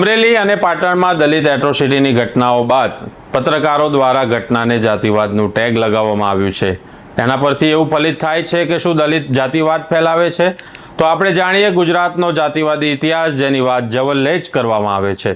અમરેલી અને પાટણમાં દલિત એટ્રોસિટીની ઘટનાઓ બાદ પત્રકારો દ્વારા ઘટનાને જાતિવાદનું ટેગ લગાવવામાં આવ્યું છે. એના પરથી એવું ફલિત થાય છે કે શું દલિત જાતિવાદ ફેલાવે છે? તો આપણે જાણીએ ગુજરાતનો જાતિવાદી ઇતિહાસ જેની વાત જવલ્લે જ કરવામાં આવે છે.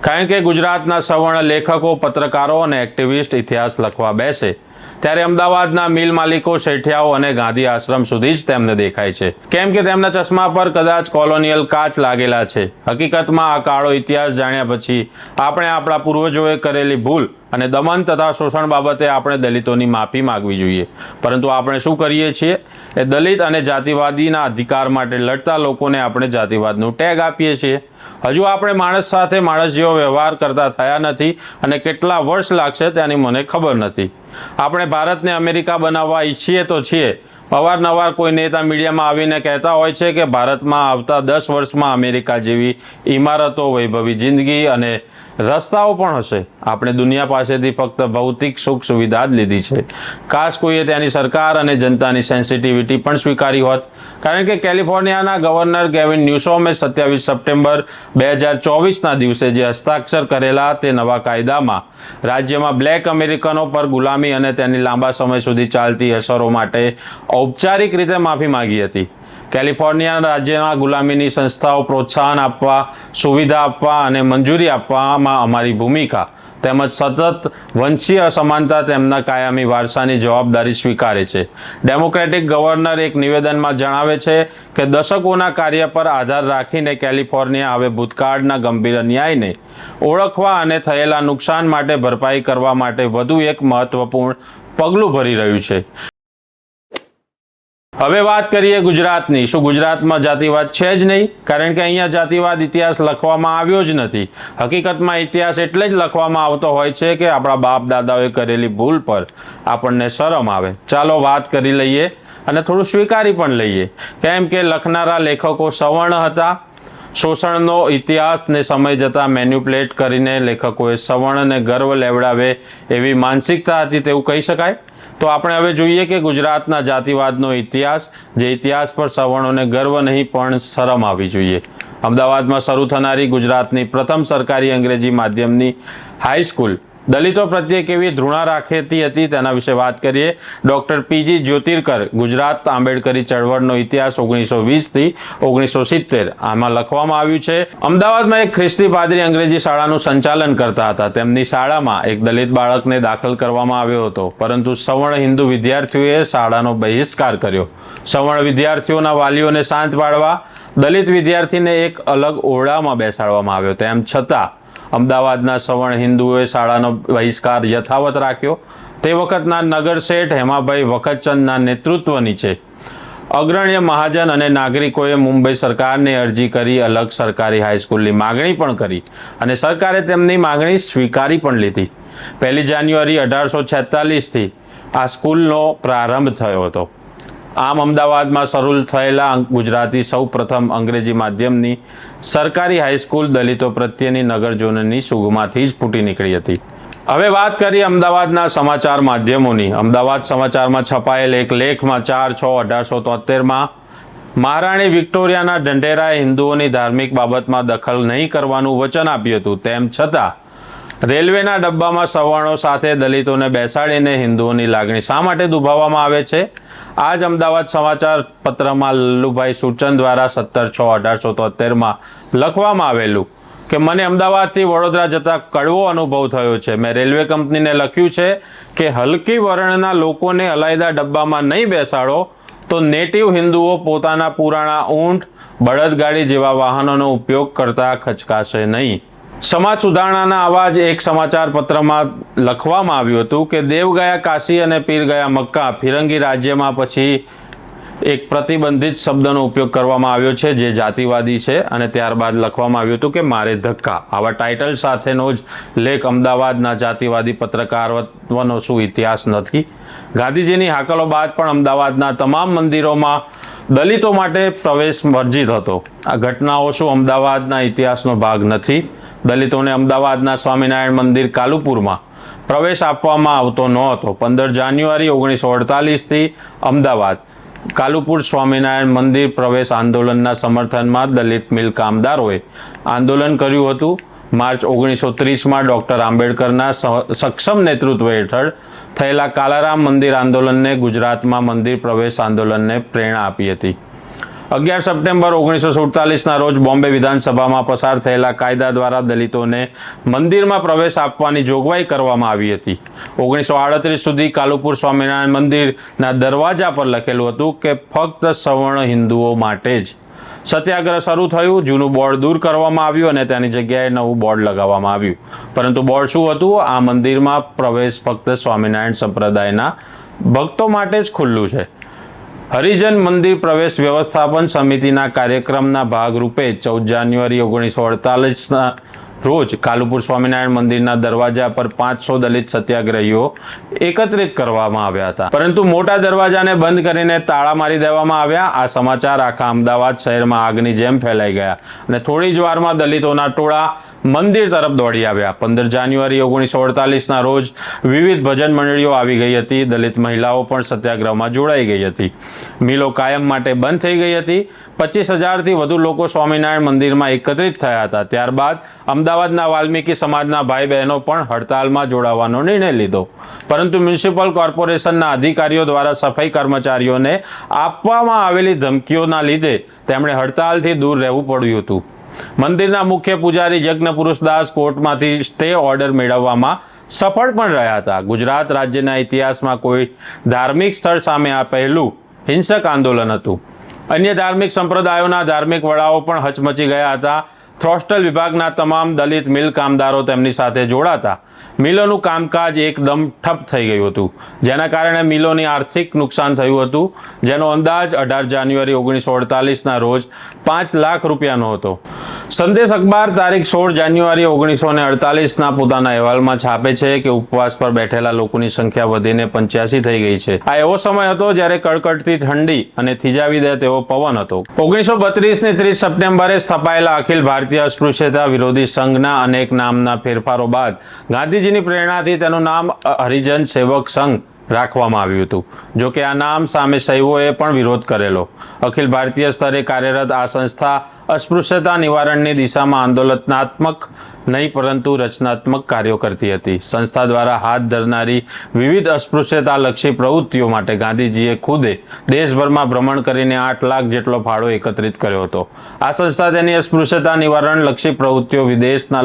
કારણ કે ગુજરાતના સવર્ણ લેખકો, પત્રકારો અને એક્ટિવિસ્ટ ઇતિહાસ લખવા બેસે. ત્યારે અમદાવાદના મિલ માલિકો શેઠિયાઓ અને ગાંધી આશ્રમ સુધી જ તેમને દેખાય છે. કેમ કે તેમના ચશ્મા પર કદાચ કોલોનિયલ કાચ લાગેલા છે. હકીકતમાં આ કાળો ઇતિહાસ જાણ્યા પછી આપણે આપણા પૂર્વજોએ કરેલી ભૂલ અને દમન તથા શોષણ બાબતે આપણે દલિતોની માફી માગવી જોઈએ. પરંતુ આપણે શું કરીએ છીએ? એ દલિત અને જાતિવાદીના અધિકાર માટે લડતા લોકોને આપણે જાતિવાદનું ટેગ આપીએ છીએ. હજુ આપણે માણસ સાથે માણસ જેવો વ્યવહાર કરતા થયા નથી અને કેટલા વર્ષ લાગશે તેની મને ખબર નથી. આપણે ભારતને અમેરિકા બનાવવા ઈચ્છીએ તો છીએ અવારનવાર કોઈ નેતા મીડિયામાં આવીને કહેતા હોય છે કે ભારતમાં આવતા દસ વર્ષમાં અમેરિકા જેવી ઇમારતો વૈભવી જિંદગી અને રસ્તાઓ પણ હશે. આપણે દુનિયા પાસેથી ફક્ત ભૌતિક સુખ સુવિધા જ લીધી છે. કાશ કોઈએ તેની સરકાર અને જનતાની સેન્સિટિવિટી પણ સ્વીકારી હોત. કારણ કે કેલિફોર્નિયાના ગવર્નર ગેવિન ન્યુસોમે સત્યાવીસ સપ્ટેમ્બર બે હજાર ચોવીસના દિવસે જે હસ્તાક્ષર કરેલા તે નવા કાયદામાં રાજ્યમાં બ્લેક અમેરિકનો પર ગુલામી અને તેની લાંબા સમય સુધી ચાલતી અસરો માટે ઔપચારિક રીતે માફી માંગી હતી. કેલિફોર્નિયા રાજ્યના ગુલામીની સંસ્થાઓ પ્રોત્સાહન આપવા, સુવિધા આપવા અને મંજૂરી આપવામાં અમારી ભૂમિકા. તેમજ સતત વંશીય અસમાનતા તેમના કાયમી વારસાની જવાબદારી સ્વીકારે છે. ડેમોક્રેટિક ગવર્નર એક નિવેદનમાં જણાવે છે કે દશકોના કાર્ય પર આધાર રાખીને કેલિફોર્નિયા હવે ભૂતકાળના ગંભીર અન્યાયને ઓળખવા અને થયેલા નુકસાન માટે ભરપાઈ કરવા માટે વધુ એક મહત્વપૂર્ણ પગલું ભરી રહ્યું છે. હવે વાત કરીએ ગુજરાતની. શું ગુજરાતમાં જાતિવાદ છે જ નહીં? કારણ કે અહીંયા જાતિવાદ ઇતિહાસ લખવામાં આવ્યો જ નથી. હકીકતમાં ઇતિહાસ એટલે જ લખવામાં આવતો હોય છે કે આપણા બાપ દાદાઓએ કરેલી ભૂલ પર આપણને શરમ આવે. ચાલો વાત કરી લઈએ અને થોડું સ્વીકારી પણ લઈએ. કેમ કે લખનારા લેખકો સવર્ણ હતા. શોષણનો ઇતિહાસને સમય જતાં મેન્યુપ્લેટ કરીને લેખકોએ સવર્ણને ગર્વ લેવડાવે એવી માનસિકતા હતી, તેવું કહી શકાય? તો આપણે હવે જોઈએ કે ગુજરાતના જાતિવાદનો ઇતિહાસ, જે ઇતિહાસ પર સવર્ણોને ગર્વ નહીં, પણ શરમ આવી જોઈએ. અમદાવાદમાં શરૂ થનારી ગુજરાતની પ્રથમ સરકારી અંગ્રેજી માધ્યમની હાઈસ્કૂલ દલિતો પ્રત્યે કેવી ધૃણા રાખેતી હતી તેના વિશે વાત કરીએ. ડૉક્ટર પીજી જ્યોતિર્કર, ગુજરાત આંબેડકરી ચળવળનો ઇતિહાસ ઓગણીસો વીસથી ઓગણીસો સિત્તેર. આમાં લખવામાં આવ્યું છે, અમદાવાદમાં એક ખ્રિસ્તી પાદરી અંગ્રેજી શાળાનું સંચાલન કરતા હતા. તેમની શાળામાં એક દલિત બાળકને દાખલ કરવામાં આવ્યો હતો. પરંતુ સવર્ણ હિન્દુ વિદ્યાર્થીઓએ શાળાનો બહિષ્કાર કર્યો. સવર્ણ વિદ્યાર્થીઓના વાલીઓને શાંત પાડવા દલિત વિદ્યાર્થીને એક અલગ ઓરડામાં બેસાડવામાં આવ્યો. તેમ છતાં અમદાવાદના સવર્ણ હિન્દુઓએ શાળાનો બહિષ્કાર યથાવત રાખ્યો. તે વખતના નગર શેઠ હેમાભાઈ વખતચંદના નેતૃત્વ નીચે. અગ્રણ્ય મહાજન અને નાગરિકોએ મુંબઈ સરકારને અરજી કરી અલગ સરકારી હાઈસ્કૂલની માગણી પણ કરી અને સરકારે તેમની માગણી સ્વીકારી પણ લીધી. પહેલી જાન્યુઆરી અઢારસો છેતાલીસથી આ સ્કૂલનો પ્રારંભ થયો હતો. આમ અમદાવાદમાં શરૂ થયેલા ગુજરાતી સૌ પ્રથમ અંગ્રેજી માધ્યમની સરકારી હાઈસ્કૂલ દલિતો પ્રત્યેની નગરજનોની સુગમાંથી જ ફૂટી નીકળી હતી. હવે વાત કરીએ અમદાવાદના સમાચાર માધ્યમોની. અમદાવાદ સમાચારમાં છપાયેલ એક લેખમાં ચાર છ અઢારસો તોતેરમાં, મહારાણી વિક્ટોરિયાના ઢંઢેરાએ હિન્દુઓની ધાર્મિક બાબતમાં દખલ નહીં કરવાનું વચન આપ્યું હતું. તેમ છતાં રેલવેના ડબ્બામાં સવર્ણો સાથે દલિતોને બેસાડીને હિન્દુઓની લાગણી શા માટે દુભાવવામાં આવે છે? આજ અમદાવાદ સમાચાર પત્રમાં લલ્લુભાઈ સૂચન દ્વારા સત્તર છ અઢારસો તોતેરમાં લખવામાં આવેલું કે, મને અમદાવાદથી વડોદરા જતાં કડવો અનુભવ થયો છે. મેં રેલવે કંપનીને લખ્યું છે કે, હલકી વર્ણના લોકોને અલાયદા ડબ્બામાં નહીં બેસાડો તો નેટિવ હિન્દુઓ પોતાના પુરાણા ઊંટ, બળદગાડી જેવા વાહનોનો ઉપયોગ કરતા ખચકાશે નહીં. સમાજ સુધારણાના અવાજ એક સમાચાર પત્રમાં લખવામાં આવ્યું હતું કે દેવ ગયા કાશી અને પીર ગયા મક્કા ફિરંગી રાજ્યમાં પછી એક પ્રતિબંધિત શબ્દનો ઉપયોગ કરવામાં આવ્યો છે, જે જાતિવાદી છે અને ત્યારબાદ લખવામાં આવ્યું હતું કે મારે ધક્કા. આવા ટાઇટલ સાથેનો જ લેખ અમદાવાદના જાતિવાદી પત્રકારત્વનો શું ઇતિહાસ નથી? ગાંધીજીની હાકલો બાદ પણ અમદાવાદના તમામ મંદિરોમાં દલિતો માટે પ્રવેશ વર્જિત હતો. આ ઘટનાઓ શું અમદાવાદના ઇતિહાસનો ભાગ નથી? દલિતોને અમદાવાદના સ્વામિનારાયણ મંદિર કાલુપુરમાં પ્રવેશ આપવામાં આવતો નહોતો. પંદર જાન્યુઆરી ઓગણીસો અડતાલીસથી અમદાવાદ. કાલુપુર સ્વામિનારાયણ મંદિર પ્રવેશ આંદોલનના સમર્થનમાં દલિત મિલ કામદારોએ આંદોલન કર્યું હતું. માર્ચ ઓગણીસો ત્રીસમાં ડૉક્ટર આંબેડકરના સક્ષમ નેતૃત્વ હેઠળ થયેલા કાલારામ મંદિર આંદોલનને ગુજરાતમાં મંદિર પ્રવેશ આંદોલનને પ્રેરણા આપી હતી. અગિયાર સપ્ટેમ્બર ઓગણીસો સુડતાલીસના રોજ બોમ્બે વિધાનસભામાં પસાર થયેલા કાયદા દ્વારા દલિતોને મંદિરમાં પ્રવેશ આપવાની જોગવાઈ કરવામાં આવી હતી. ઓગણીસો આડત્રીસ સુધી કાલુપુર સ્વામિનારાયણ મંદિરના દરવાજા પર લખેલું હતું કે, ફક્ત સવર્ણ હિન્દુઓ માટે જ. સત્યાગ્રહ શરૂ થયું, જૂનું બોર્ડ દૂર કરવામાં આવ્યું અને તેની જગ્યાએ નવું બોર્ડ લગાવવામાં આવ્યું. પરંતુ બોર્ડ શું હતું? આ મંદિરમાં પ્રવેશ ફક્ત સ્વામિનારાયણ સંપ્રદાયના ભક્તો માટે જ ખુલ્લું છે. હરિજન મંદિર પ્રવેશ વ્યવસ્થાપન સમિતિના કાર્યક્રમના ભાગરૂપે ચૌદ જાન્યુઆરી ઓગણીસો અડતાલીસના રોજ કાલુપુર સ્વામિનારાયણ મંદિરના દરવાજા પર પાંચસો દલિત સત્યાગ્રહીઓ એકત્રિત કરવામાં આવ્યા હતા. પરંતુ મોટા દરવાજાને બંધ કરીને તાળા મારી દેવામાં આવ્યા. આ સમાચાર આખા અમદાવાદ શહેરમાં આગની જેમ ફેલાઈ ગયા અને થોડી જ વારમાં દલિતોના ટોળા મંદિર તરફ દોડી આવ્યા. પંદર જાન્યુઆરી ઓગણીસો અડતાલીસના રોજ વિવિધ ભજન મંડળીઓ આવી ગઈ હતી. દલિત મહિલાઓ પણ સત્યાગ્રહમાં જોડાઈ ગઈ હતી. મિલો કાયમ માટે બંધ થઈ ગઈ હતી. પચીસ હજારથી વધુ લોકો સ્વામિનારાયણ મંદિરમાં એકત્રિત થયા હતા. ત્યારબાદ અમદાવાદના વાલ્મીકી સમાજના ભાઈ બહેનો પણ હડતાલમાં જોડાવાનો નિર્ણય લીધો. પરંતુ મ્યુનિસિપલ કોર્પોરેશનના અધિકારીઓ દ્વારા સફાઈ કર્મચારીઓને આપવામાં આવેલી ધમકીઓના લીધે તેમણે હડતાલથી દૂર રહેવું પડ્યું હતું. મંદિરના મુખ્ય પૂજારી યજ્ઞ પુરુષદાસ કોર્ટમાંથી સ્ટે ઓર્ડર મેળવવામાં સફળ પણ રહ્યા હતા. ગુજરાત રાજ્યના ઇતિહાસમાં કોઈ ધાર્મિક સ્થળ સામે આ પહેલું હિંસક આંદોલન હતું. અન્ય ધાર્મિક સંપ્રદાયોના ધાર્મિક વડાઓ પણ હચમચી ગયા હતા. થ્રોસ્ટલ વિભાગના તમામ દલિત મિલ કામદારો તેમની સાથે જોડાતા મિલોનું કામકાજ એકદમ ઠપ થઈ ગયું હતું. જેના કારણે મિલોની આર્થિક નુકસાન થયું હતું, જેનો અંદાજ અઢાર જાન્યુઆરી ઓગણીસો અડતાલીસના રોજ પાંચ લાખ રૂપિયાનો હતો. સંદેશ અખબાર તારીખ સોળ જાન્યુઆરી ઓગણીસો ને અડતાલીસના પોતાના અહેવાલમાં છાપે છે કે ઉપવાસ પર બેઠેલા લોકોની સંખ્યા વધીને પંચ્યાસી થઈ ગઈ છે. આ એવો સમય હતો જ્યારે કડકડતી ઠંડી અને થીજાવી દે તેવો પવન હતો. ઓગણીસો બત્રીસની ત્રીસ સપ્ટેમ્બરે સ્થપાયેલા અખિલ ભારતીય અસ્પૃશ્યતા વિરોધી સંઘના અનેક નામના ફેરફારો બાદ ગાંધીજીની પ્રેરણાથી તેનું નામ હરિજન સેવક સંઘ રાખવામાં આવ્યું હતું. જો કે આ નામ સામે સૈવોએ પણ વિરોધ કરેલો. અખિલ ભારતીય સ્તરે કાર્યરત આ સંસ્થા અસ્પૃશ્યતા નિવારણની દિશામાં આંદોલનાત્મક નહીં, પરંતુ રચનાત્મક કાર્યો કરતી હતી. સંસ્થા દ્વારા હાથ ધરનારી વિવિધ અસ્પૃશ્યતાલક્ષી પ્રવૃત્તિઓ માટે ગાંધીજીએ ખુદે દેશભરમાં ભ્રમણ કરીને આઠ લાખ જેટલો ફાળો એકત્રિત કર્યો હતો. આ સંસ્થા તેની અસ્પૃશ્યતા નિવારણ લક્ષી પ્રવૃત્તિઓ વિદેશના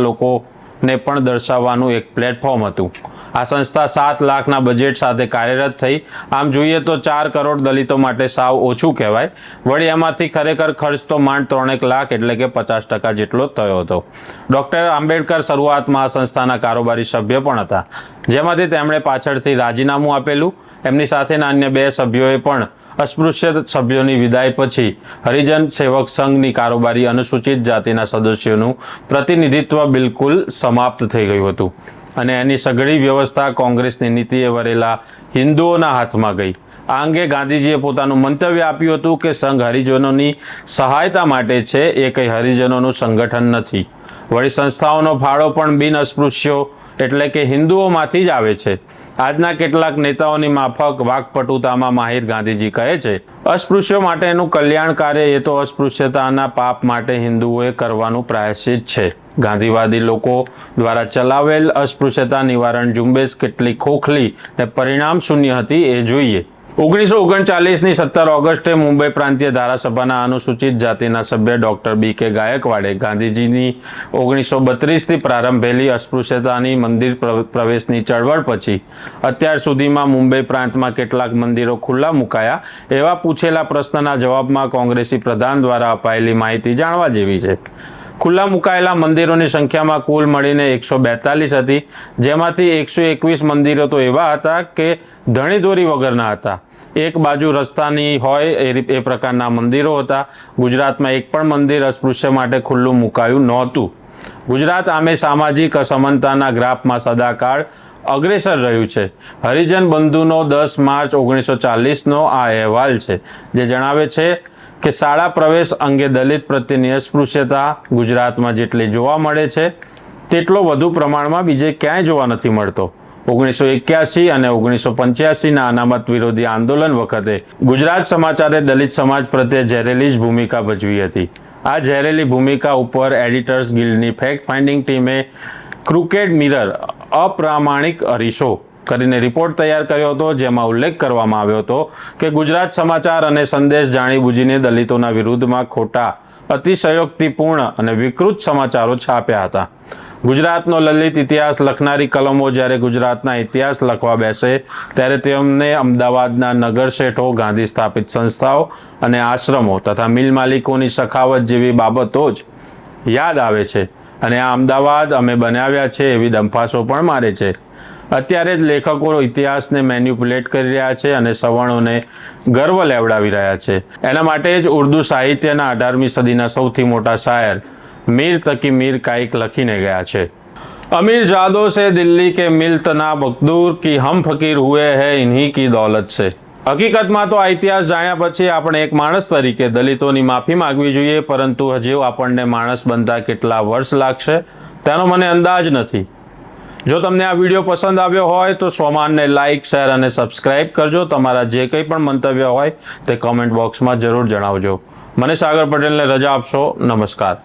લોકોને પણ દર્શાવવાનું એક પ્લેટફોર્મ હતું. આ સંસ્થા સાત લાખના બજેટ સાથે કાર્યરત થઈ. આમ જોઈએ તો ચાર કરોડ દલિતો માટે સાવ ઓછું કહેવાય. વળી એમાંથી ખરેખર ખર્ચ તો માંડ ત્રણેક લાખ એટલે કે પચાસ ટકા જેટલો થયો હતો. ડૉક્ટર આંબેડકર શરૂઆતમાં આ સંસ્થાના કારોબારી સભ્ય પણ હતા. જેમાંથી તેમણે પાછળથી રાજીનામું આપેલું. એમની સાથેના અન્ય બે સભ્યોએ પણ અસ્પૃશ્ય સભ્યોની વિદાય પછી હરિજન સેવક સંઘની કારોબારી અનુસૂચિત જાતિના સદસ્યોનું પ્રતિનિધિત્વ બિલકુલ સમાપ્ત થઈ ગયું હતું. અને એની સઘળી વ્યવસ્થા કોંગ્રેસની નીતિએ વરેલા હિન્દુઓના હાથમાં ગઈ. આ અંગે ગાંધીજીએ પોતાનું મંતવ્ય આપ્યું હતું કે સંઘ હરિજનોની સહાયતા માટે છે એ કંઈ હરિજનોનું સંગઠન નથી. વળી સંસ્થાઓનો ફાળો પણ બિન અસ્પૃશ્યો એટલે કે હિન્દુઓમાંથી જ આવે છે. આજના કેટલાક નેતાઓની માફક વાકપટુતામાં માહિર ગાંધીજી કહે છે, અસ્પૃશ્યો માટેનું કલ્યાણ કાર્ય એ તો અસ્પૃશ્યતાના પાપ માટે હિન્દુઓએ કરવાનું પ્રાયશ્ચિત છે. ગાંધીવાદી લોકો દ્વારા ચલાવેલ અસ્પૃશ્યતા નિવારણ ઝુંબેશ કેટલી ખોખલી ને પરિણામ શૂન્ય હતી એ જોઈએ. ઓગણીસો ઓગણચાલીસની સત્તર ઓગસ્ટે મુંબઈ પ્રાંતીય ધારાસભાના અનુસૂચિત જાતિના સભ્ય ડોક્ટર બી કે ગાયકવાડે ગાંધીજીની ઓગણીસો બત્રીસથી પ્રારંભેલી અસ્પૃશ્યતાની મંદિર પ્ર- પ્રવેશની ચળવળ પછી અત્યાર સુધીમાં મુંબઈ પ્રાંતમાં કેટલાક મંદિરો ખુલ્લા મુકાયા એવા પૂછેલા પ્રશ્નના જવાબમાં કોંગ્રેસી પ્રધાન દ્વારા અપાયેલી માહિતી જાણવા જેવી છે. ખુલ્લા મુકાયેલા મંદિરોની સંખ્યામાં કુલ મળીને એકસો બેતાલીસ હતી. જેમાંથી એકસો એકવીસ મંદિરો તો એવા હતા કે ધણીધોરી વગરના હતા. એક બાજુ રસ્તાની હોય એ એ પ્રકારના મંદિરો હતા. ગુજરાતમાં એક પણ મંદિર અસ્પૃશ્ય માટે ખુલ્લું મુકાયું નહોતું. ગુજરાત આમે સામાજિક અસમાનતાના ગ્રાફમાં સદાકાળ અગ્રેસર રહ્યું છે. હરિજન બંધુનો દસ માર્ચ ઓગણીસો ચાલીસનો આ અહેવાલ છે, જે જણાવે છે કે શાળા પ્રવેશ અંગે દલિત પ્રત્યેની અસ્પૃશ્યતા ગુજરાતમાં જેટલી જોવા મળે છે, તેટલો વધુ પ્રમાણમાં બીજે ક્યાંય જોવા નથી મળતો. ઓગણીસો એક્યાસી અને ઓગણીસો પંચ્યાસીના અનામત વિરોધી આંદોલન વખતે ગુજરાત સમાચારે દલિત સમાજ પ્રત્યે ઝેરેલી જ ભૂમિકા ભજવી હતી. આ ઝેરેલી ભૂમિકા ઉપર એડિટર્સ ગિલ્ડની ફેક્ટ ફાઇન્ડિંગ ટીમે ક્રુકેડ મિરર અપ્રામાણિક અરીસો કરીને રિપોર્ટ તૈયાર કર્યો હતો, જેમાં ઉલ્લેખ કરવામાં આવ્યો હતો કે ગુજરાત સમાચાર અને સંદેશ જાણીબૂજીને દલિતોના વિરુદ્ધમાં ખોટા, અતિશયોક્તિપૂર્ણ અને વિકૃત સમાચારો છાપ્યા હતા. ગુજરાતનો લલિત ઇતિહાસ લખનારી કલમો જ્યારે ગુજરાતના ઇતિહાસ લખવા બેસે, ત્યારે તેમને અમદાવાદના નગર શેઠો, ગાંધી સ્થાપિત સંસ્થાઓ અને આશ્રમો તથા મિલ માલિકોની સખાવત જેવી બાબતો જ યાદ આવે છે. અને આ અમદાવાદ અમે બનાવ્યા છે એવી દંફાસો પણ મારે છે. અત્યારે જ લેખકો ઇતિહાસને મેન્યુપ્યુલેટ કરી રહ્યા છે અને સવર્ણોને ગર્વ લેવડાવી રહ્યા છે. એના માટે જ ઉર્દુ સાહિત્યના અઢારમી સદીના સૌથી મોટા શાયર મીર તકી મીર કાઈક લખીને ગયા છે. અમીર जादों से दिल्ली के मिलतना बकदूर की हम फकीर हुए हैं इन्हीं की दौलत से હકીકતમાં તો આ ઇતિહાસ જાણ્યા પછી આપણે એક માણસ તરીકે દલિતોની માફી માગવી જોઈએ, પરંતુ હજી આપણને માણસ બનતા કેટલા વર્ષ લાગશે, તેનો મને અંદાજ નથી. જો તમને આ વીડિયો પસંદ આવ્યો હોય તો સોમાનને લાઇક શેર અને સબસ્ક્રાઇબ કરજો. તમારા જે કંઈ પણ મંતવ્ય હોય તે કોમેન્ટ બોક્સમાં જરૂર જણાવજો. મને સાગર પટેલને રજા આપશો. નમસ્કાર.